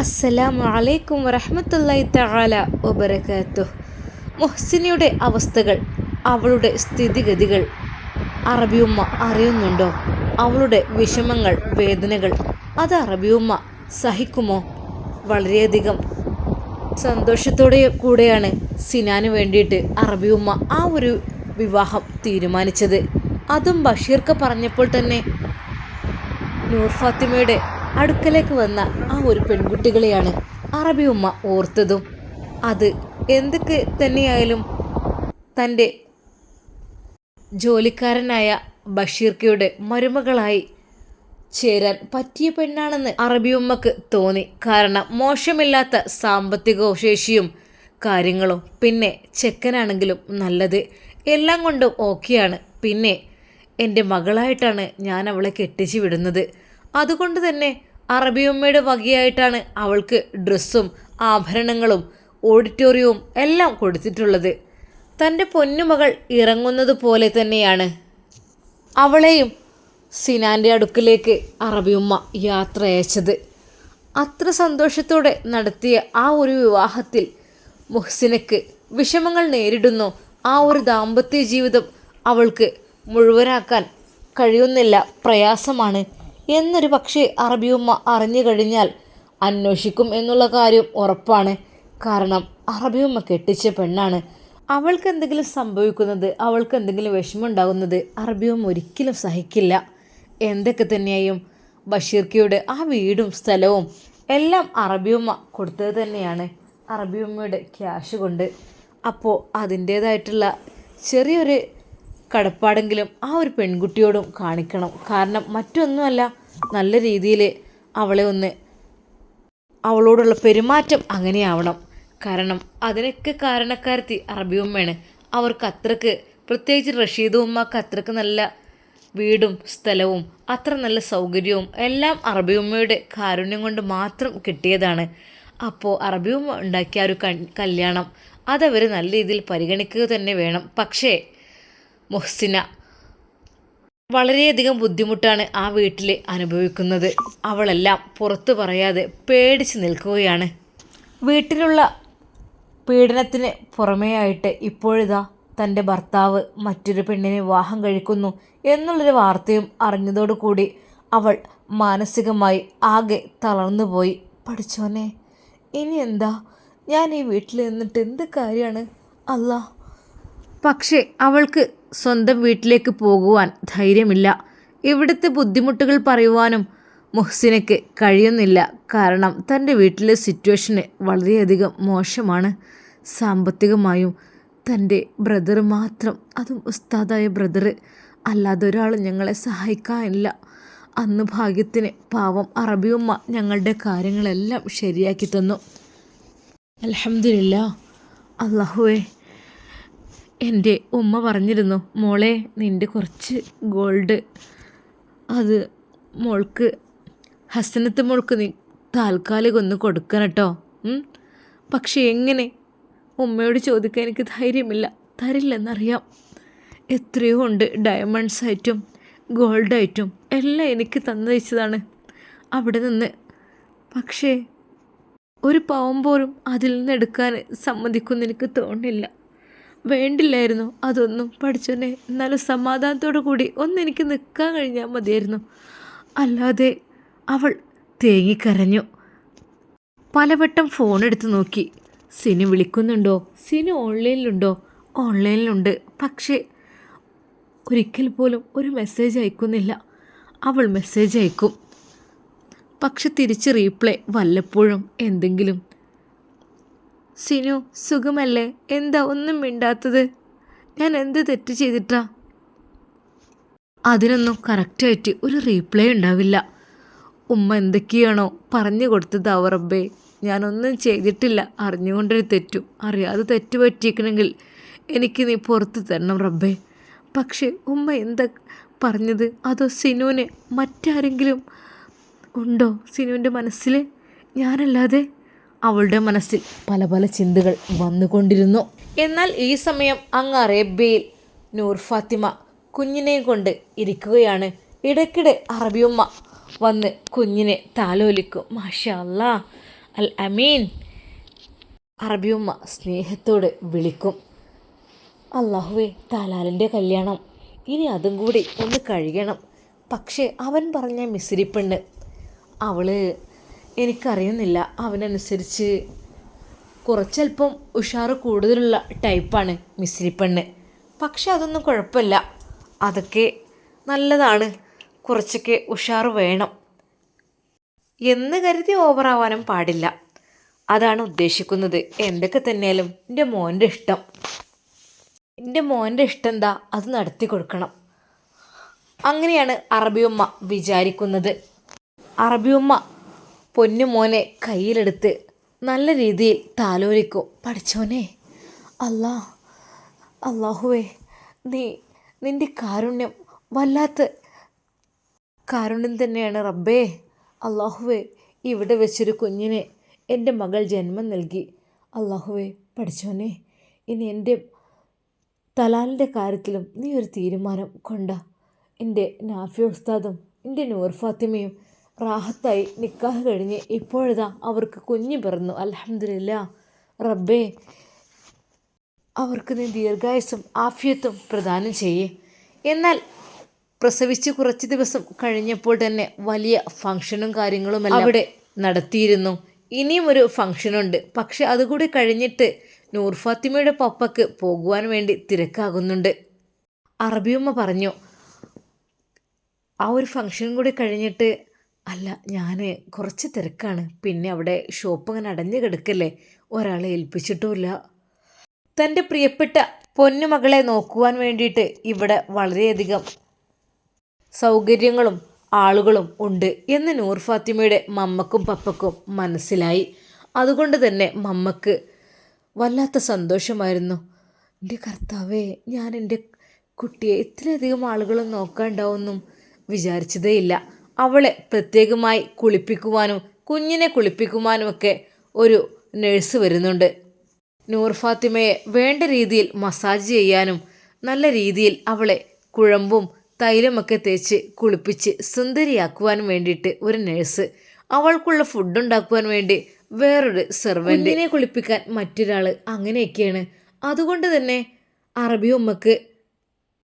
അസ്സലാമു അലൈക്കും വറഹമത്തല്ലായി തആല വബറകാത്തു മുഹ്സിനിയുടെ അവസ്ഥകൾ അവളുടെ സ്ഥിതിഗതികൾ അറബിയുമ്മ അറിയുന്നുണ്ടോ? അവളുടെ വിഷമങ്ങൾ വേദനകൾ അത് അറബിയുമ്മ സഹിക്കുമോ? വളരെയധികം സന്തോഷത്തോടെ കൂടെയാണ് സിനാന് വേണ്ടിയിട്ട് അറബിയുമ്മ ആ ഒരു വിവാഹം തീരുമാനിച്ചത്. അതും ബഷീർക്ക് പറഞ്ഞപ്പോൾ തന്നെ നൂർ ഫാത്തിമയുടെ അടുക്കലേക്ക് വന്ന ആ ഒരു പെൺകുട്ടികളെയാണ് അറബി ഉമ്മ ഓർത്തതും. അത് എന്തൊക്കെ തന്നെയായാലും തന്റെ ജോലിക്കാരനായ ബഷീർക്കയുടെ മരുമകളായി ചേരാൻ പറ്റിയ പെണ്ണാണെന്ന് അറബി ഉമ്മക്ക് തോന്നി. കാരണം മോശമില്ലാത്ത സാമ്പത്തിക ശേഷിയും കാര്യങ്ങളും പിന്നെ ചെക്കനാണെങ്കിലും നല്ലത്. എല്ലാം കൊണ്ടും ഓക്കെയാണ്. പിന്നെ എന്റെ മകളായിട്ടാണ് ഞാൻ അവളെ കെട്ടിച്ചു വിടുന്നത്. അതുകൊണ്ട് തന്നെ അറബിയമ്മയുടെ വകയായിട്ടാണ് അവൾക്ക് ഡ്രസ്സും ആഭരണങ്ങളും ഓഡിറ്റോറിയവും എല്ലാം കൊടുത്തിട്ടുള്ളത്. തന്റെ പൊന്നുമകൾ ഇറങ്ങുന്നത് പോലെ തന്നെയാണ്. അവളെയും സിനാന്റെ അടുക്കിലേക്ക് അറബിയുമ്മ യാത്ര അയച്ചത്. അത്ര സന്തോഷത്തോടെ നടത്തിയ ആ ഒരു വിവാഹത്തിൽ മുഹ്സിനക്ക് വിഷമങ്ങൾ നേരിടുന്നു. ആ ഒരു ദാമ്പത്യ ജീവിതം അവൾക്ക് മുഴുവനാക്കാൻ കഴിയുന്നില്ല. പ്രയാസമാണ്. എന്നൊരു പക്ഷേ അറബിയുമ്മ അറിഞ്ഞു കഴിഞ്ഞാൽ അന്വേഷിക്കും എന്നുള്ള കാര്യം ഉറപ്പാണ്. കാരണം അറബിയുമ്മ കെട്ടിച്ച പെണ്ണാണ്. അവൾക്ക് എന്തെങ്കിലും സംഭവിക്കുന്നത് അവൾക്ക് എന്തെങ്കിലും വിഷമം വിഷമമുണ്ടാകുന്നത് അറബിയുമ്മ ഒരിക്കലും സഹിക്കില്ല. എന്തൊക്കെ തന്നെയായും ബഷീർക്കയുടെ ആ വീടും സ്ഥലവും എല്ലാം അറബിയുമ്മ കൊടുത്തത് തന്നെയാണ്. അറബിയുമ്മയുടെ ക്യാഷ് കൊണ്ട്. അപ്പോൾ അതിന്റേതായിട്ടുള്ള ചെറിയൊരു കടപ്പാടെങ്കിലും ആ ഒരു പെൺകുട്ടിയോടും കാണിക്കണം. കാരണം മറ്റൊന്നുമല്ല നല്ല രീതിയിൽ അവളെ ഒന്ന് അവളോടുള്ള പെരുമാറ്റം അങ്ങനെയാവണം. കാരണം അതിനൊക്കെ കാരണക്കാരത്തി അറബിയുമ്മയാണ് അവർക്ക് അത്രയ്ക്ക് പ്രത്യേകിച്ച് റഷീദ് ഉമ്മക്ക് അത്രയ്ക്ക് നല്ല വീടും സ്ഥലവും അത്ര നല്ല സൗകര്യവും എല്ലാം അറബിയുമ്മയുടെ കാരുണ്യം കൊണ്ട് മാത്രം കിട്ടിയതാണ്. അപ്പോൾ അറബിയുമ്മ ഉണ്ടാക്കിയ ഒരു കല്യാണം അതവർ നല്ല രീതിയിൽ പരിഗണിക്കുക തന്നെ വേണം. പക്ഷേ മുഹ്സിന. വളരെയധികം ബുദ്ധിമുട്ടാണ് ആ വീട്ടിൽ അനുഭവിക്കുന്നത്. അവളെല്ലാം പുറത്തു പറയാതെ പേടിച്ച് നിൽക്കുകയാണ്. വീട്ടിലുള്ള പീഡനത്തിന് പുറമേയായിട്ട് ഇപ്പോഴിതാ തന്റെ ഭർത്താവ് മറ്റൊരു പെണ്ണിനെ വിവാഹം കഴിക്കുന്നു എന്നുള്ളൊരു വാർത്തയും അറിഞ്ഞതോടുകൂടി അവൾ മാനസികമായി ആകെ തളർന്നുപോയി പഠിച്ചോനെ ഇനി എന്താ? ഞാൻ ഈ വീട്ടിൽ നിന്നിട്ട് എന്ത് കാര്യമാണ്? അല്ല. പക്ഷേ അവൾക്ക് സ്വന്തം വീട്ടിലേക്ക് പോകുവാൻ ധൈര്യമില്ല. ഇവിടുത്തെ ബുദ്ധിമുട്ടുകൾ പറയുവാനും മുഹ്സിനയ്ക്ക് കഴിയുന്നില്ല. കാരണം തന്റെ വീട്ടിലെ സിറ്റുവേഷന് വളരെയധികം മോശമാണ്. സാമ്പത്തികമായും തന്റെ ബ്രദർ മാത്രം അതും ഉസ്താദായ ബ്രദർ അല്ലാതെ ഒരാൾ ഞങ്ങളെ സഹായിക്കാനില്ല. അന്ന് ഭാഗ്യത്തിന് പാവം അറബിയുമ്മ ഞങ്ങളുടെ കാര്യങ്ങളെല്ലാം ശരിയാക്കി തന്നു. അലഹമില്ല അള്ളാഹുവേ എന്റെ ഉമ്മ പറഞ്ഞിരുന്നു മോളെ നിന്റെ കുറച്ച് ഗോൾഡ് അത് മോൾക്ക് ഹസനത്ത് മോൾക്ക് നീ താൽക്കാലികം ഒന്ന് കൊടുക്കണം കേട്ടോ. പക്ഷെ എങ്ങനെ? ഉമ്മയോട് ചോദിക്കാൻ എനിക്ക് ധൈര്യമില്ല. തരില്ലെന്നറിയാം. എത്രയോ ഉണ്ട് ഡയമണ്ട്സ് ആയിട്ടും ഗോൾഡ് ആയിട്ടും. എല്ലാം എനിക്ക് തന്നു വെച്ചതാണ് അവിടെ നിന്ന്. പക്ഷേ ഒരു പാവം പോലും അതിൽ നിന്ന് എടുക്കാൻ സമ്മതിക്കുമെന്ന് എനിക്ക് തോന്നുന്നില്ല. വേണ്ടില്ലായിരുന്നു. അതൊന്നും പഠിച്ചോനെ എന്നാലും സമാധാനത്തോടു കൂടി ഒന്നെനിക്ക് നിൽക്കാൻ കഴിഞ്ഞാൽ മതിയായിരുന്നു. അല്ലാതെ അവൾ തേങ്ങിക്കരഞ്ഞു. പലവട്ടം ഫോൺ എടുത്ത് നോക്കി. സിനു വിളിക്കുന്നുണ്ടോ? സിനു ഓൺലൈനിലുണ്ടോ? ഓൺലൈനിലുണ്ട്. പക്ഷേ ഒരിക്കൽ പോലും ഒരു മെസ്സേജ് അയക്കുന്നില്ല. അവൾ മെസ്സേജ് അയക്കും. പക്ഷെ തിരിച്ച് റീപ്ലൈ വല്ലപ്പോഴും എന്തെങ്കിലും സിനു സുഖമല്ലേ എന്താ ഒന്നും മിണ്ടാത്തത്? ഞാൻ എന്ത് തെറ്റ് ചെയ്തിട്ടാ? അതിനൊന്നും കറക്റ്റായിട്ട് ഒരു റീപ്ലൈ ഉണ്ടാവില്ല. ഉമ്മ എന്തൊക്കെയാണോ പറഞ്ഞു കൊടുത്തത് അവറബ്ബേ ഞാനൊന്നും ചെയ്തിട്ടില്ല. അറിഞ്ഞുകൊണ്ടൊരു തെറ്റും. അറിയാതെ തെറ്റ് പറ്റിയിരിക്കണമെങ്കിൽ എനിക്ക് നീ പുറത്ത് തരണം റബ്ബേ. പക്ഷേ ഉമ്മ എന്താ പറഞ്ഞത്? അതോ സിനുവിനെ മറ്റാരെങ്കിലും ഉണ്ടോ സിനുവിന്റെ മനസ്സിൽ? ഞാനല്ലാതെ? അവളുടെ മനസ്സിൽ പല പല ചിന്തകൾ വന്നുകൊണ്ടിരുന്നു. എന്നാൽ ഈ സമയം അങ്ങ് അറേബ്യയിൽ നൂർ ഫാത്തിമ കുഞ്ഞിനെയും കൊണ്ട് ഇരിക്കുകയാണ്. ഇടയ്ക്കിടെ അറബിയമ്മ വന്ന് കുഞ്ഞിനെ താലോലിക്കും. മാഷ അല്ലാ അൽ അമീൻ. അറബിയമ്മ സ്നേഹത്തോട് വിളിക്കും. അള്ളാഹുവേ താലാലിന്റെ കല്യാണം. ഇനി അതും കൂടി ഒന്ന് കഴിയണം. പക്ഷേ അവൻ പറഞ്ഞ മിസിരിപ്പെണ്ണ് അവൾ എനിക്കറിയുന്നില്ല. അവനനുസരിച്ച് കുറച്ചല്പം ഉഷാറ് കൂടുതലുള്ള ടൈപ്പാണ് മിശ്രിപ്പെണ്ണ് പക്ഷെ അതൊന്നും കുഴപ്പമില്ല. അതൊക്കെ നല്ലതാണ്. കുറച്ചൊക്കെ ഉഷാർ വേണം. എന്ന് കരുതി ഓവറാവാനും പാടില്ല. അതാണ് ഉദ്ദേശിക്കുന്നത്. എന്തൊക്കെ തന്നെയാലും എന്റെ മോന്റെ ഇഷ്ടം. എന്റെ മോന്റെ ഇഷ്ടം എന്താ? അത് നടത്തി കൊടുക്കണം. അങ്ങനെയാണ് അറബിയമ്മ വിചാരിക്കുന്നത്. അറബിയമ്മ പൊന്നു മോനെ കയ്യിലെടുത്ത് നല്ല രീതിയിൽ താലോലിക്കും. പഠിച്ചോനെ. അല്ലാ അള്ളാഹുവേ നീ നിന്റെ കാരുണ്യം വല്ലാത്ത കാരുണ്യം തന്നെയാണ് റബ്ബേ. അള്ളാഹുവേ ഇവിടെ വെച്ചൊരു കുഞ്ഞിനെ എന്റെ മകൾ ജന്മം നൽകി. അള്ളാഹുവേ പഠിച്ചോനെ ഇനി എന്റെ തലാലിന്റെ കാര്യത്തിലും നീ ഒരു തീരുമാനം കൊണ്ട. എന്റെ നാഫി ഉസ്താദും എന്റെ നൂർ ഫാത്തിമയും റാഹത്തായി നിക്കാഹ് കഴിഞ്ഞ് ഇപ്പോഴതാ അവർക്ക് കുഞ്ഞ് പിറന്നു. അലഹമില്ല റബ്ബേ അവർക്ക് നീ ദീർഘായുസും ആഫിയത്തും പ്രദാനം ചെയ്യേ. എന്നാൽ പ്രസവിച്ച് കുറച്ച് ദിവസം കഴിഞ്ഞപ്പോൾ തന്നെ വലിയ ഫംഗ്ഷനും കാര്യങ്ങളും എല്ലാം അവിടെ നടത്തിയിരുന്നു. ഇനിയും ഒരു ഫംഗ്ഷനുണ്ട്. പക്ഷെ അതുകൂടി കഴിഞ്ഞിട്ട് നൂർ ഫാത്തിമയുടെ പപ്പക്ക് പോകുവാൻ വേണ്ടി തിരക്കാകുന്നുണ്ട്. അറബിയമ്മ പറഞ്ഞു ആ ഒരു ഫംഗ്ഷൻ കൂടി കഴിഞ്ഞിട്ട് അല്ല ഞാൻ കുറച്ച് തിരക്കാണ്. പിന്നെ അവിടെ ഷോപ്പ് അങ്ങനെ അടഞ്ഞു കിടക്കല്ലേ. ഒരാളെ ഏൽപ്പിച്ചിട്ടുമില്ല. തന്റെ പ്രിയപ്പെട്ട പൊന്നുമകളെ നോക്കുവാൻ വേണ്ടിയിട്ട് ഇവിടെ വളരെയധികം സൗകര്യങ്ങളും ആളുകളും ഉണ്ട് എന്ന് നൂർ ഫാത്തിമയുടെ മമ്മക്കും പപ്പക്കും മനസ്സിലായി. അതുകൊണ്ട് തന്നെ മമ്മക്ക് വല്ലാത്ത സന്തോഷമായിരുന്നു. എന്റെ കർത്താവേ ഞാൻ എന്റെ കുട്ടിയെ ഇത്രയധികം ആളുകളും നോക്കാണ്ടാവുമെന്നും വിചാരിച്ചതേയില്ല. അവളെ പ്രത്യേകമായി കുളിപ്പിക്കുവാനും കുഞ്ഞിനെ കുളിപ്പിക്കുവാനും ഒക്കെ ഒരു നഴ്സ് വരുന്നുണ്ട്. നൂർ ഫാത്തിമയെ വേണ്ട രീതിയിൽ മസാജ് ചെയ്യാനും നല്ല രീതിയിൽ അവളെ കുഴമ്പും തൈലമൊക്കെ തേച്ച് കുളിപ്പിച്ച് സുന്ദരിയാക്കുവാനും വേണ്ടിയിട്ട് ഒരു നഴ്സ് അവൾക്കുള്ള ഫുഡ് ഉണ്ടാക്കുവാൻ വേണ്ടി വേറൊരു സെർവന്റിനെ കുളിപ്പിക്കാൻ മറ്റൊരാൾ അങ്ങനെയൊക്കെയാണ്. അതുകൊണ്ട് തന്നെ അറബി ഉമ്മക്ക്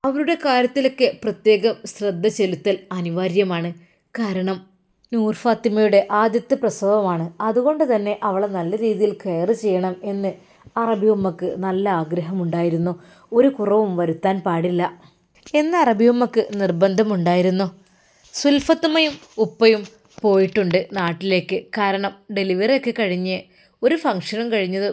അവരുടെ കാര്യത്തിലൊക്കെ പ്രത്യേകം ശ്രദ്ധ ചെലുത്തൽ അനിവാര്യമാണ്. കാരണം നൂർ ഫാത്തിമയുടെ ആദ്യത്തെ പ്രസവമാണ്. അതുകൊണ്ട് തന്നെ അവളെ നല്ല രീതിയിൽ കെയർ ചെയ്യണം എന്ന് അറബി ഉമ്മക്ക് നല്ല ആഗ്രഹമുണ്ടായിരുന്നു. ഒരു കുറവും വരുത്താൻ പാടില്ല എന്ന് അറബി ഉമ്മക്ക് നിർബന്ധമുണ്ടായിരുന്നു. സുൽഫത്തുമ്മയും ഉപ്പയും പോയിട്ടുണ്ട് നാട്ടിലേക്ക്. കാരണം ഡെലിവറി ഒക്കെ കഴിഞ്ഞ് ഒരു ഫംഗ്ഷനും കഴിഞ്ഞത്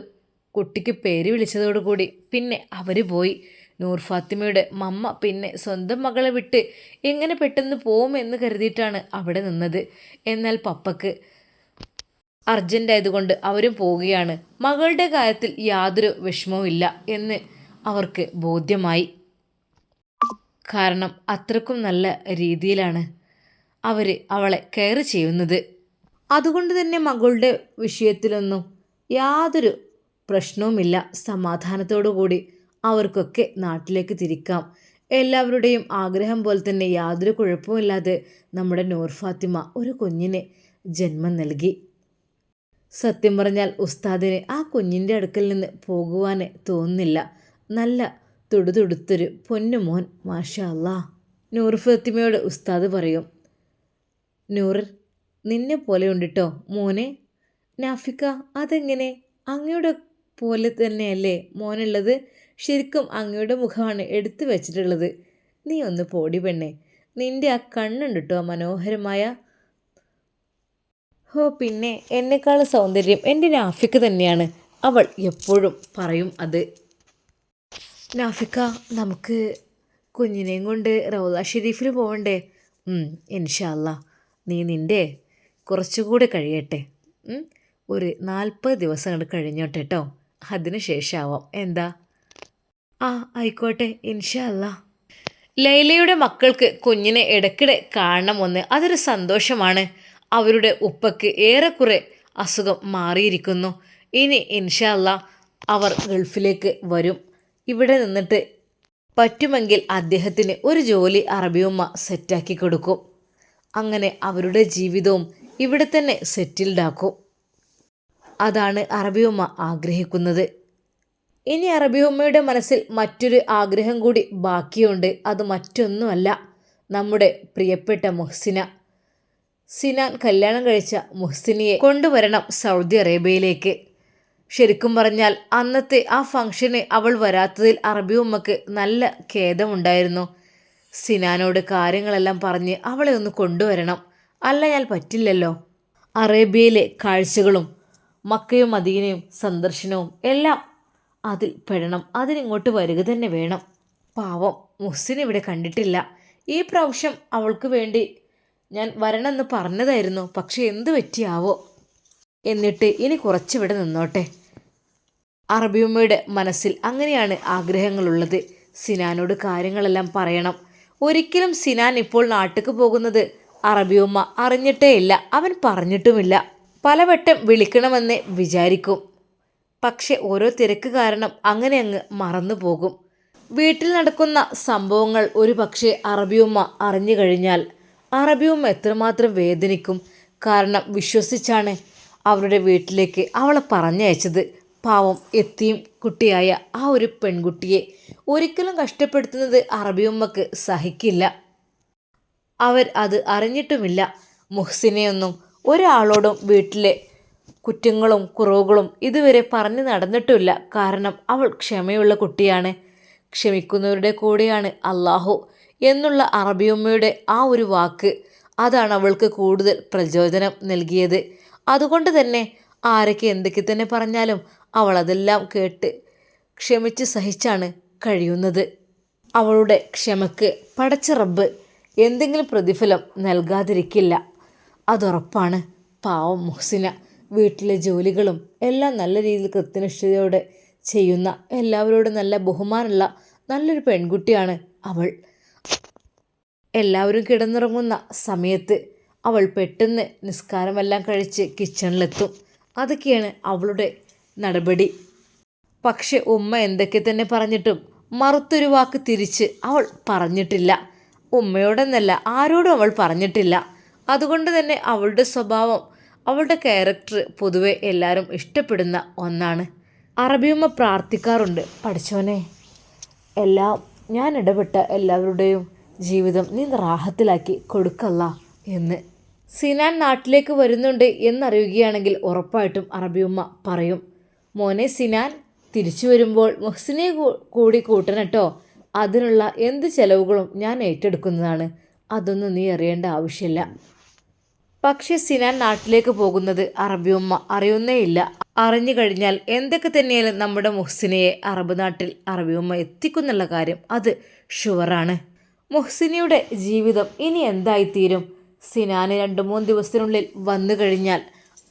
കുട്ടിക്ക് പേര് വിളിച്ചതോടുകൂടി പിന്നെ അവർ പോയി. നൂർ ഫാത്തിമയുടെ മമ്മ പിന്നെ സ്വന്തം മകളെ വിട്ട് എങ്ങനെ പെട്ടെന്ന് പോകുമെന്ന് കരുതിയിട്ടാണ് അവിടെ നിന്നത്. എന്നാൽ പപ്പക്ക് അർജന്റ് ആയതുകൊണ്ട് അവരും പോവുകയാണ്. മകളുടെ കാര്യത്തിൽ യാതൊരു വിഷമവുമില്ല എന്ന് അവർക്ക് ബോധ്യമായി. കാരണം അത്രക്കും നല്ല രീതിയിലാണ് അവർ അവളെ കെയർ ചെയ്യുന്നത്. അതുകൊണ്ട് തന്നെ മകളുടെ വിഷയത്തിലൊന്നും യാതൊരു പ്രശ്നവുമില്ല. സമാധാനത്തോടു കൂടി അവർക്കൊക്കെ നാട്ടിലേക്ക് തിരിക്കാം. എല്ലാവരുടെയും ആഗ്രഹം പോലെ തന്നെ യാതൊരു കുഴപ്പമില്ലാതെ നമ്മുടെ നൂർ ഫാത്തിമ ഒരു കുഞ്ഞിന് ജന്മം നൽകി. സത്യം പറഞ്ഞാൽ ഉസ്താദിന് ആ കുഞ്ഞിന്റെ അടുക്കൽ നിന്ന് പോകുവാൻ തോന്നുന്നില്ല. നല്ല തുടുതുടുത്തൊരു പൊന്നുമോൻ മാഷാ അല്ലാ നൂർ ഉസ്താദ് പറയും നൂർ നിന്നെ പോലെ ഉണ്ടിട്ടോ മോനെ? നാഫിക്ക അതെങ്ങനെ? അങ്ങയുടെ പോലെ തന്നെയല്ലേ മോനുള്ളത്? ശരിക്കും അങ്ങയുടെ മുഖമാണ് എടുത്തു വെച്ചിട്ടുള്ളത്. നീ ഒന്ന് പോടി പെണ്ണേ. നിന്റെ ആ കണ്ണുണ്ട് കേട്ടോ മനോഹരമായ? ഹോ പിന്നെ എന്നെക്കാൾ സൗന്ദര്യം എന്റെ നാഫിക്ക് തന്നെയാണ്. അവൾ എപ്പോഴും പറയും അത്. നാഫിക്ക നമുക്ക് കുഞ്ഞിനെയും കൊണ്ട് റൗദ ഷെരീഫിൽ പോകണ്ടേ ഇൻഷാല്ല നീ നിന്റെ കുറച്ചുകൂടെ കഴിയട്ടെ. ഒരു നാൽപ്പത് ദിവസം കഴിഞ്ഞോട്ടെ കേട്ടോ അതിന് ശേഷമാവാം എന്താ? ആ ആയിക്കോട്ടെ ഇൻഷല്ല ലൈലയുടെ മക്കൾക്ക് കുഞ്ഞിനെ ഇടയ്ക്കിടെ കാണണമെന്ന് അതൊരു സന്തോഷമാണ്. അവരുടെ ഉപ്പയ്ക്ക് ഏറെക്കുറെ അസുഖം മാറിയിരിക്കുന്നു. ഇനി ഇൻഷല്ല അവർ ഗൾഫിലേക്ക് വരും. ഇവിടെ നിന്നിട്ട് പറ്റുമെങ്കിൽ അദ്ദേഹത്തിന് ഒരു ജോലി അറബിയമ്മ സെറ്റാക്കി കൊടുക്കും. അങ്ങനെ അവരുടെ ജീവിതവും ഇവിടെ തന്നെ സെറ്റിൽഡാക്കും അതാണ് അറബിയുമ്മ ആഗ്രഹിക്കുന്നത്. ഇനി അറബിയുമ്മയുടെ മനസ്സിൽ മറ്റൊരു ആഗ്രഹം കൂടി ബാക്കിയുണ്ട്. അത് മറ്റൊന്നുമല്ല. നമ്മുടെ പ്രിയപ്പെട്ട മുഹ്സിന. സിനാൻ കല്യാണം കഴിച്ച മുഹ്സിനിയെ കൊണ്ടുവരണം സൗദി അറേബ്യയിലേക്ക്. ശരിക്കും പറഞ്ഞാൽ അന്നത്തെ ആ ഫംഗ്ഷന് അവൾ വരാത്തതിൽ അറബി ഉമ്മക്ക് നല്ല ഖേദമുണ്ടായിരുന്നു. സിനാനോട് കാര്യങ്ങളെല്ലാം പറഞ്ഞ് അവളെ ഒന്ന് കൊണ്ടുവരണം. അല്ല ഞാൻ പറ്റില്ലല്ലോ. അറേബ്യയിലെ കാഴ്ചകളും മക്കയും മദീനയും സന്ദർശനവും എല്ലാം അതിൽ പെടണം അതിനിങ്ങോട്ട് വരിക തന്നെ വേണം. പാവം മുസ്സിൻ ഇവിടെ കണ്ടിട്ടില്ല. ഈ പ്രാവശ്യം അവൾക്ക് വേണ്ടി ഞാൻ വരണമെന്ന് പറഞ്ഞതായിരുന്നു. പക്ഷെ എന്ത് പറ്റിയാവോ? എന്നിട്ട് ഇനി കുറച്ചിവിടെ നിന്നോട്ടെ. അറബിയമ്മയുടെ മനസ്സിൽ അങ്ങനെയാണ് ആഗ്രഹങ്ങളുള്ളത്. സിനാനോട് കാര്യങ്ങളെല്ലാം പറയണം. ഒരിക്കലും സിനാൻ ഇപ്പോൾ നാട്ടിലേക്ക് പോകുന്നത് അറബിയമ്മ അറിഞ്ഞിട്ടേ ഇല്ല അവൻ പറഞ്ഞിട്ടുമില്ല. പലവട്ടം വിളിക്കണമെന്ന് വിചാരിക്കും. പക്ഷെ ഓരോ തിരക്ക് കാരണം അങ്ങനെ അങ്ങ് മറന്നു പോകും. വീട്ടിൽ നടക്കുന്ന സംഭവങ്ങൾ ഒരു പക്ഷേ അറബിയുമ്മ അറിഞ്ഞു കഴിഞ്ഞാൽ അറബിയുമ്മ എത്രമാത്രം വേദനിക്കും. കാരണം വിശ്വസിച്ചാണ് അവരുടെ വീട്ടിലേക്ക് അവളെ പറഞ്ഞയച്ചത്. പാവം എത്തിയും കുട്ടിയായ ആ ഒരു പെൺകുട്ടിയെ ഒരിക്കലും കഷ്ടപ്പെടുത്തുന്നത് അറബിയുമ്മക്ക് സഹിക്കില്ല. അവർ അത് അറിഞ്ഞിട്ടുമില്ല. മുഹ്സിനെയൊന്നും ഒരാളോടും വീട്ടിലെ കുറ്റങ്ങളും കുറവുകളും ഇതുവരെ പറഞ്ഞു നടന്നിട്ടില്ല കാരണം അവൾ ക്ഷമയുള്ള കുട്ടിയാണ്. ക്ഷമിക്കുന്നവരുടെ കൂടെയാണ് അള്ളാഹു എന്നുള്ള അറബിയമ്മയുടെ ആ ഒരു വാക്ക് അതാണ് അവൾക്ക് കൂടുതൽ പ്രചോദനം നൽകിയത്. അതുകൊണ്ട് തന്നെ ആരൊക്കെ എന്തൊക്കെ തന്നെ പറഞ്ഞാലും അവൾ അതെല്ലാം കേട്ട് ക്ഷമിച്ച് സഹിച്ചാണ് കഴിയുന്നത്. അവളുടെ ക്ഷമക്ക് പടച്ച റബ്ബ് എന്തെങ്കിലും പ്രതിഫലം നൽകാതിരിക്കില്ല. അതുറപ്പാണ് പാവം മുഹ്സിന. വീട്ടിലെ ജോലികളും എല്ലാം നല്ല രീതിയിൽ കൃത്യനിഷ്ഠയോടെ ചെയ്യുന്ന എല്ലാവരോടും നല്ല ബഹുമാനമുള്ള നല്ലൊരു പെൺകുട്ടിയാണ് അവൾ. എല്ലാവരും കിടന്നുറങ്ങുന്ന സമയത്ത് അവൾ പെട്ടെന്ന് നിസ്കാരമെല്ലാം കഴിച്ച് കിച്ചണിലെത്തും. അതൊക്കെയാണ് അവളുടെ നടപടി. പക്ഷെ ഉമ്മ എന്തൊക്കെ തന്നെ പറഞ്ഞിട്ടും മറുത്തൊരു വാക്ക് തിരിച്ച് അവൾ പറഞ്ഞിട്ടില്ല. ഉമ്മയോടെന്നല്ല ആരോടും അവൾ പറഞ്ഞിട്ടില്ല. അതുകൊണ്ട് തന്നെ അവളുടെ സ്വഭാവം അവളുടെ ക്യാരക്ടർ പൊതുവെ എല്ലാവരും ഇഷ്ടപ്പെടുന്ന ഒന്നാണ്. അറബിയമ്മ പ്രാർത്ഥിക്കാറുണ്ട് പഠിച്ചോനെ എല്ലാം ഞാൻ ഇടപെട്ട എല്ലാവരുടെയും ജീവിതം നീ റാഹത്തിലാക്കി കൊടുക്കല്ല എന്ന്. സിനാൻ നാട്ടിലേക്ക് വരുന്നുണ്ട് എന്നറിയുകയാണെങ്കിൽ ഉറപ്പായിട്ടും അറബിയമ്മ പറയും മോനെ സിനാൻ തിരിച്ചു വരുമ്പോൾ മുഹ്സിനെ കൂടി കൂട്ടണട്ടോ അതിനുള്ള എന്ത് ചെലവുകളും ഞാൻ ഏറ്റെടുക്കുന്നതാണ്. അതൊന്നും നീ അറിയേണ്ട ആവശ്യമില്ല. പക്ഷേ സിനാൻ നാട്ടിലേക്ക് പോകുന്നത് അറബിയമ്മ അറിയുന്നേയില്ല. അറിഞ്ഞു കഴിഞ്ഞാൽ എന്തൊക്കെ തന്നെയാലും നമ്മുടെ മുഹ്സിനയെ അറബ് നാട്ടിൽ അറബിയമ്മ എത്തിക്കുന്നുള്ള കാര്യം അത് ഷുവറാണ്. മുഹ്സിനിയുടെ ജീവിതം ഇനി എന്തായിത്തീരും? സിനാന് രണ്ട് മൂന്ന് ദിവസത്തിനുള്ളിൽ വന്നു കഴിഞ്ഞാൽ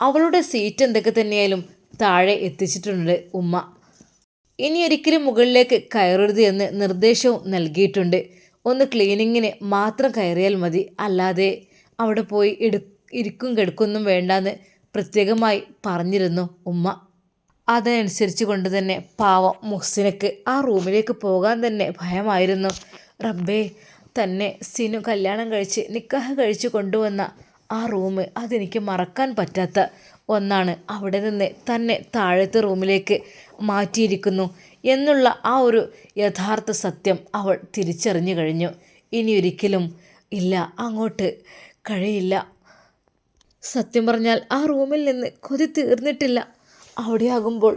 അവളുടെ സീറ്റ് എന്തൊക്കെ തന്നെയായാലും താഴെ എത്തിച്ചിട്ടുണ്ട് ഉമ്മ. ഇനി ഒരിക്കലും മുകളിലേക്ക് കയറരുത് എന്ന് നിർദ്ദേശവും നൽകിയിട്ടുണ്ട്. ഒന്ന് ക്ലീനിങ്ങിന് മാത്രം കയറിയാൽ മതി. അല്ലാതെ അവിടെ പോയി എടു ഇരിക്കും കിടക്കൊന്നും വേണ്ടാന്ന് പ്രത്യേകമായി പറഞ്ഞിരുന്നു ഉമ്മ. അതനുസരിച്ച് കൊണ്ട് തന്നെ പാവം മുഹ്സിനക്ക് ആ റൂമിലേക്ക് പോകാൻ തന്നെ ഭയമായിരുന്നു. റബ്ബേ തന്നെ സിനു കല്യാണം കഴിച്ച് നിക്കാഹ് കഴിച്ച് കൊണ്ടുവന്ന ആ റൂം അതെനിക്ക് മറക്കാൻ പറ്റാത്ത ഒന്നാണ്. അവിടെ നിന്ന് തന്നെ താഴത്തെ റൂമിലേക്ക് മാറ്റിയിരിക്കുന്നു എന്നുള്ള ആ ഒരു യഥാർത്ഥ സത്യം അവൾ തിരിച്ചറിഞ്ഞു കഴിഞ്ഞു. ഇനി ഒരിക്കലും ഇല്ല അങ്ങോട്ട് കഴിയില്ല സത്യം പറഞ്ഞാൽ ആ റൂമിൽ നിന്ന് കൊതി തീർന്നിട്ടില്ല. അവിടെയാകുമ്പോൾ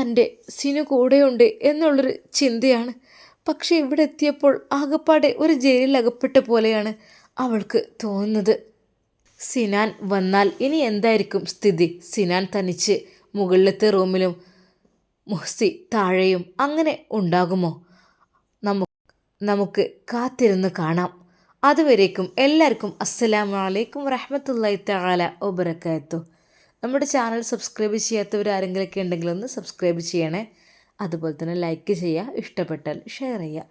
തന്റെ സിനു കൂടെയുണ്ട് എന്നുള്ളൊരു ചിന്തയാണ്. പക്ഷേ ഇവിടെ എത്തിയപ്പോൾ ആകപ്പാടെ ഒരു ജയിലിൽ അകപ്പെട്ട പോലെയാണ് അവൾക്ക് തോന്നുന്നത്. സിനാൻ വന്നാൽ ഇനി എന്തായിരിക്കും സ്ഥിതി? സിനാൻ തനിച്ച് മുകളിലത്തെ റൂമിലും മുഹ്സി താഴെയും അങ്ങനെ ഉണ്ടാകുമോ? നമുക്ക് നമുക്ക് കാത്തിരുന്ന് കാണാം. അതുവരേക്കും എല്ലാവർക്കും അസ്സലാമു അലൈക്കും വറഹമത്തല്ലാ തആല വബറകാത്തു നമ്മുടെ ചാനൽ സബ്സ്ക്രൈബ് ചെയ്യാത്തവർ ആരെങ്കിലുമൊക്കെ ഉണ്ടെങ്കിൽ ഒന്ന് സബ്സ്ക്രൈബ് ചെയ്യണേ. അതുപോലെ തന്നെ ലൈക്ക് ചെയ്യുക ഇഷ്ടപ്പെട്ടാൽ ഷെയർ ചെയ്യുക.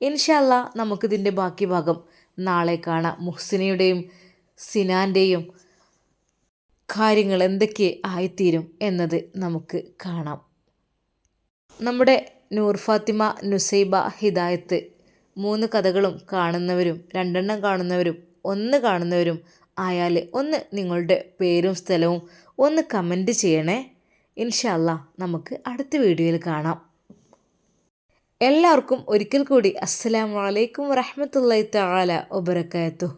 ഇൻഷാല്ല നമുക്കിതിന്റെ ബാക്കി ഭാഗം നാളെ കാണാം. മുഹ്സിനയുടെയും സിനാന്റെയും കാര്യങ്ങൾ എന്തൊക്കെ ആയിത്തീരും എന്നത് നമുക്ക് കാണാം. നമ്മുടെ നൂർ ഫാത്തിമ നുസൈബ ഹിദായത്ത് മൂന്ന് കഥകളും കാണുന്നവരും രണ്ടെണ്ണം കാണുന്നവരും ഒന്ന് കാണുന്നവരും ആയാൽ ഒന്ന് നിങ്ങളുടെ പേരും സ്ഥലവും ഒന്ന് കമന്റ് ചെയ്യണേ. ഇൻഷല്ല നമുക്ക് അടുത്ത വീഡിയോയിൽ കാണാം. എല്ലാവർക്കും ഒരിക്കൽ കൂടി അസ്സലാമലൈക്കും വറഹമത്തല്ലാ തആല വബർക്കാത്തു